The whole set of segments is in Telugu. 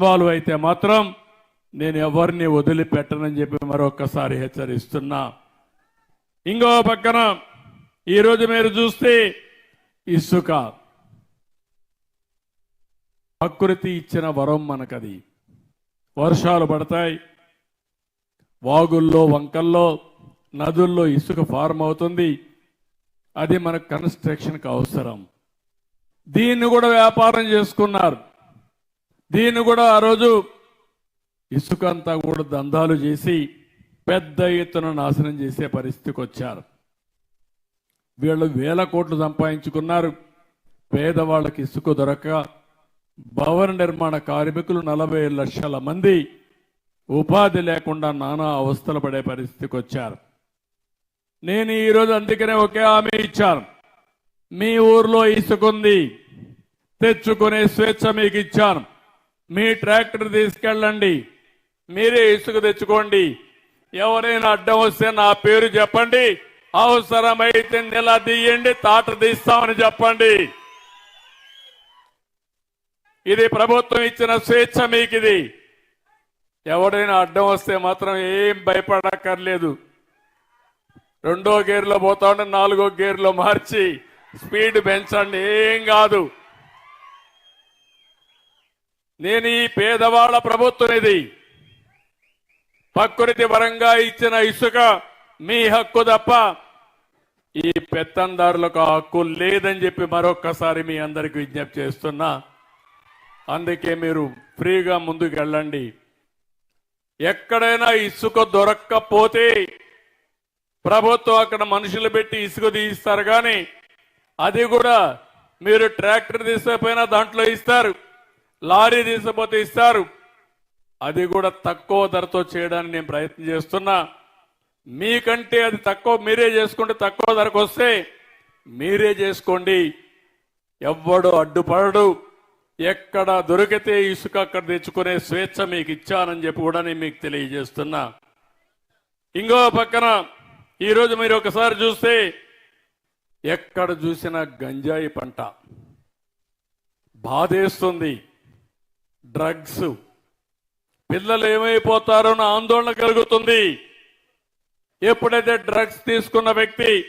వాళ్ళు అయితే మాత్రం నేను ఎవరిని వదిలిపెట్టనని చెప్పి మరొకసారి హెచ్చరిస్తున్నా. ఇంకో పక్కన ఈరోజు మీరు చూస్తే ఇసుక. ప్రకృతి ఇచ్చిన వరం మనకది. వర్షాలు పడతాయి. వాగుల్లో వంకల్లో నదుల్లో ఇసుక ఫార్మ్ అవుతుంది. అది మనకు కన్స్ట్రక్షన్కి అవసరం. దీన్ని కూడా వ్యాపారం చేసుకున్నారు. దీన్ని కూడా ఆ రోజు ఇసుక అంతా కూడా దందాలు చేసి పెద్ద ఎత్తున నాశనం చేసే పరిస్థితికి వచ్చారు. వీళ్ళు వేల కోట్లు సంపాదించుకున్నారు. పేదవాళ్ళకి ఇసుక దొరక భవన నిర్మాణ కార్మికులు నలభై లక్షల మంది ఉపాధి లేకుండా నానా అవస్థలు పడే పరిస్థితికి వచ్చారు. నేను ఈరోజు అందుకనే ఒకే హామీ ఇచ్చాను. మీ ఊర్లో ఇసుకుంది. తెచ్చుకునే స్వేచ్ఛ మీకు ఇచ్చాను. మీ ట్రాక్టర్ తీసుకెళ్ళండి. మీరే ఇసుక తెచ్చుకోండి. ఎవరైనా అడ్డం వస్తే నా పేరు చెప్పండి. అవసరమైతే నెలా తీయండి తాట తీస్తామని చెప్పండి. ఇది ప్రభుత్వం ఇచ్చిన స్వేచ్ఛ మీకు ఇది ఎవడైనా అడ్డం వస్తే మాత్రం ఏం భయపడక్కర్లేదు. రెండో గేర్లో పోతా ఉంటే నాలుగో గేర్లో మార్చి స్పీడ్ పెంచండి. ఏం కాదు. నేను ఈ పేదవాళ్ళ ప్రభుత్వం ఇది ప్రకృతి పరంగా ఇచ్చిన ఇసుక మీ హక్కు తప్ప ఈ పెత్తందారులకు హక్కు లేదని చెప్పి మరొక్కసారి మీ అందరికి విజ్ఞప్తి చేస్తున్నా. అందుకే మీరు ఫ్రీగా ముందుకు వెళ్ళండి. ఎక్కడైనా ఇసుక దొరక్కపోతే ప్రభుత్వం అక్కడ మనుషులు పెట్టి ఇసుక తీయిస్తారు కానీ అది కూడా మీరు ట్రాక్టర్ తీసుకపోయినా దాంట్లో ఇస్తారు. లారీ తీసుకపోతే ఇస్తారు. అది కూడా తక్కువ ధరతో చేయడానికి నేను ప్రయత్నం చేస్తున్నా. మీకంటే అది తక్కువ మీరే చేసుకుంటే తక్కువ ధరకు వస్తే మీరే చేసుకోండి. ఎవ్వడు అడ్డుపడడు. ఎక్కడ దొరికితే ఇసుక అక్కడ తెచ్చుకునే స్వేచ్ఛ మీకు ఇచ్చానని చెప్పి కూడా నేను మీకు తెలియజేస్తున్నా. ఇంకో పక్కన ఈరోజు మీరు ఒకసారి చూస్తే ఎక్కడ చూసినా గంజాయి పంట. బాధేస్తుంది. డ్రగ్స్. పిల్లలు ఏమైపోతారో ఆందోళన కలుగుతుంది. ఎప్పుడైతే డ్రగ్స్ తీసుకున్న వ్యక్తి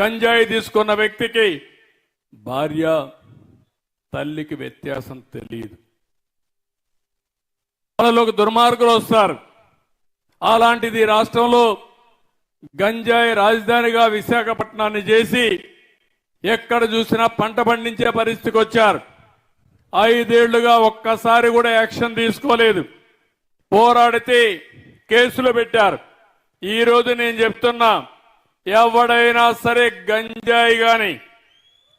గంజాయి తీసుకున్న వ్యక్తికి భార్య తల్లికి వ్యత్యాసం తెలియదు. వాళ్ళలోకి దుర్మార్గులు వస్తారు. అలాంటిది రాష్ట్రంలో గంజాయి రాజధానిగా విశాఖపట్నాన్ని చేసి ఎక్కడ చూసినా పంట పండించే పరిస్థితికి వచ్చారు. ఐదేళ్ళుగా ఒక్కసారి కూడా యాక్షన్ తీసుకోలేదు. పోరాడితే కేసులు పెట్టారు. ఈ రోజు నేను చెప్తున్నా ఎవడైనా సరే గంజాయి గాని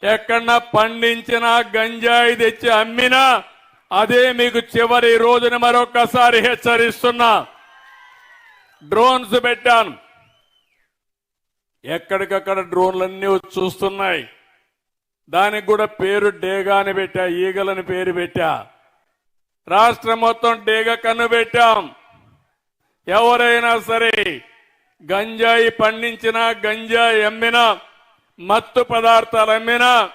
ఎక్కడన్నా పండించిన గంజాయి తెచ్చి అమ్మినా అదే మీకు చివరి రోజున మరొకసారి హెచ్చరిస్తున్నా. డ్రోన్స్ పెట్టాను. ఎక్కడికక్కడ డ్రోన్లన్నీ చూస్తున్నాయి. దానికి కూడా పేరు డేగా అని పెట్టా ఈగలని పేరు పెట్టా. రాష్ట్రం మొత్తం డేగ కన్ను పెట్టాం. ఎవరైనా సరే గంజాయి పండించినా గంజాయి అమ్మినా మత్తు పదార్థాలు అమ్మినా